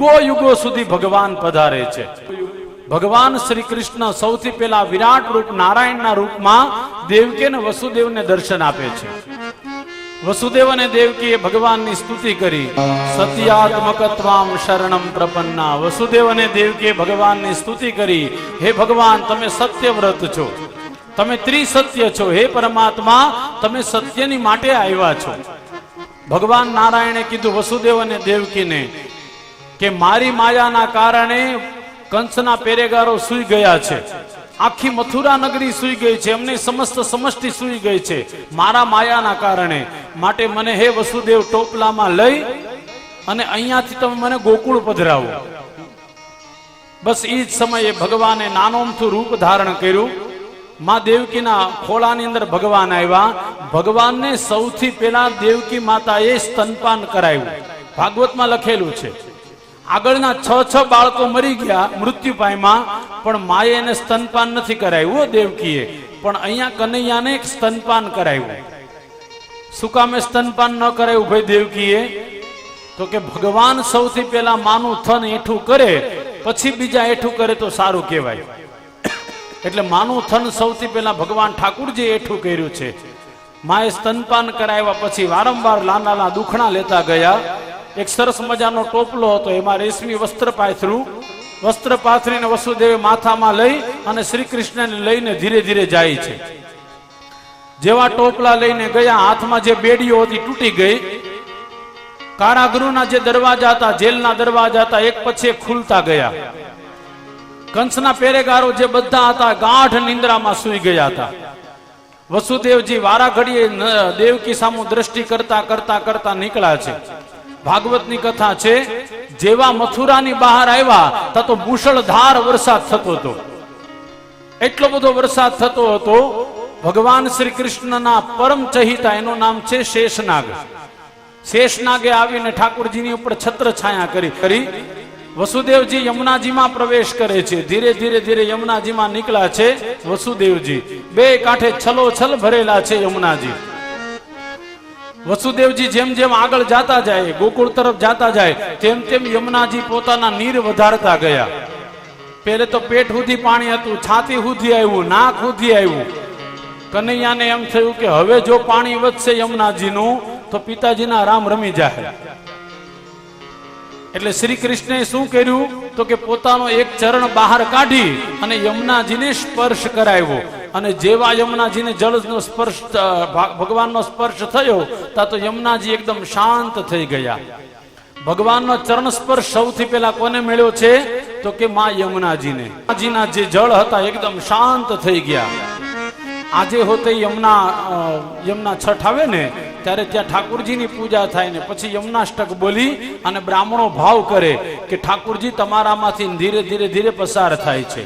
યુગો યુગો સુધી ભગવાન પધારે છે. ભગવાન શ્રી કૃષ્ણ સૌથી પહેલા વિરાટ રૂપ નારાયણના રૂપમાં દેવકી અને વસુદેવને દર્શન આપે છે. વસુદેવ અને દેવકીએ ભગવાનની સ્તુતિ કરી. સત્યાત્મકત્વામ શરણમ પ્રપન્ના. વસુદેવ અને દેવકીએ ભગવાનની સ્તુતિ કરી. હે ભગવાન, તમે સત્યવ્રત છો. તમે ત્રિસત્ય છો. હે પરમાત્મા, તમે સત્યની માટે આવ્યા છો. ભગવાન નારાયણે કીધું, વસુદેવ અને દેવકીને કે મારી માયાના કારણે કંસના પેરેગારો સુઈ ગયા છે. આખી મથુરા નગરી સુઈ ગઈ છે. એમની સમસ્ત સમષ્ટિ સુઈ ગઈ છે. મારા માયાના કારણે. માટે મને હે વસુદેવ ટોપલામાં લઈ અને અહીંયાથી તમે મને ગોકુળ પધરાવો. બસ એ જ સમયે ભગવાને નાનોમથું રૂપ ધારણ કર્યું. માં દેવકીના ખોળાની અંદર ભગવાન આવ્યા. ભગવાનને સૌથી પહેલા દેવકી માતાએ સ્તનપાન કરાવ્યું. ભાગવતમાં લખેલું છે. આગળના છ છ બાળકો મરી ગયા મૃત્યુ પામ્યા પણ માએ એને સ્તનપાન નથી કરાવ્યું દેવકીએ. પણ અહીંયા કનૈયાને સ્તનપાન કરાવ્યું શું કામે સ્તનપાન ન કરાવ્યું ભાઈ દેવકીએ? તો કે ભગવાન સૌથી પહેલા માનું થન એઠું કરે, પછી બીજા એઠું કરે તો સારું કહેવાય. એટલે માનું થન સૌથી પહેલા ભગવાન ઠાકુરજી એઠું કર્યું છે. માએ સ્તનપાન કરાવ્યા પછી વારંવાર લાનાના દુખણા લેતા ગયા. એક સરસ મજાનો ટોપલો હતો. એમાં રેશમી વસ્ત્ર પાથરું વસ્ત્ર પાથરીને વસુદેવે માથામાં લઈ અને શ્રી કૃષ્ણને લઈને ધીરે ધીરે જાય છે. જેવા ટોપલા લઈને ગયા, હાથમાં જે બેડીઓ હતી તૂટી ગઈ. કારાગૃહના જે દરવાજા હતા, જેલના દરવાજા હતા, એક પછી ખુલતા ગયા. કંસના પેરેગારો જે બધા હતા, ગાઢ નિંદ્રામાં સૂઈ ગયા હતા. વસુદેવજી વારા ઘડીએ દેવકી સામુ દ્રષ્ટિ કરતા કરતા કરતા નીકળ્યા છે. ભાગવતની કથા છે, જેવા મથુરાની બહાર આવ્યા, તા તો મુશળધાર વરસાદ થતો હતો. એટલો બધો વરસાદ થતો હતો, ભગવાન શ્રી કૃષ્ણના પરમ ચહિતા, એનું નામ છે શેષનાગ. શેષનાગે આવીને ઠાકોરજીની ઉપર છત્ર છાયા કરી કરી, વસુદેવજી યમુનાજીમાં પ્રવેશ કરે છે. ધીરે ધીરે ધીરે યમુનાજીમાં નીકળ્યા છે વસુદેવજી. બે કાંઠે છલો છલ ભરેલા છે યમુનાજી. વસુદેવજી જેમ જેમ આગળ જાતા જાય, ગોકુળ તરફ જાતા જાય, તેમ તેમ યમુનાજી પોતાના નીર વધારતા ગયા. પેલે તો પેટ સુધી પાણી હતું, છાતી સુધી આવ્યું, નાક સુધી આવ્યું. કનૈયાને એમ થયું કે હવે જો પાણી વધશે યમુનાજીનું, તો પિતાજીના રામ રમી જાય એટલે શ્રી કૃષ્ણએ શું કર્યું? તો કે પોતાનો એક ચરણ બહાર કાઢી અને યમુનાજીને સ્પર્શ કરાવ્યો. અને જેવા યમુનાજીને જળનો સ્પર્શ ભગવાનનો સ્પર્શ થયો ત્યાં તો યમુનાજી એકદમ શાંત થઈ ગયા. ભગવાનનો ચરણ સ્પર્શ સૌથી પહેલા કોને મળ્યો છે? તો કે માં યમુનાજીને. યમુનાજીના જે જળ હતા એકદમ શાંત થઈ ગયા. આજે હોતે યમુના યમુના છઠ આવે ને, ત્યારે ત્યાં ઠાકુરજીની પૂજા થાય ને, પછી યમુનાષ્ટક બોલી અને બ્રાહ્મણો ભાવ કરે કે ઠાકુરજી તમારામાંથી ધીરે ધીરે ધીરે પસાર થાય છે.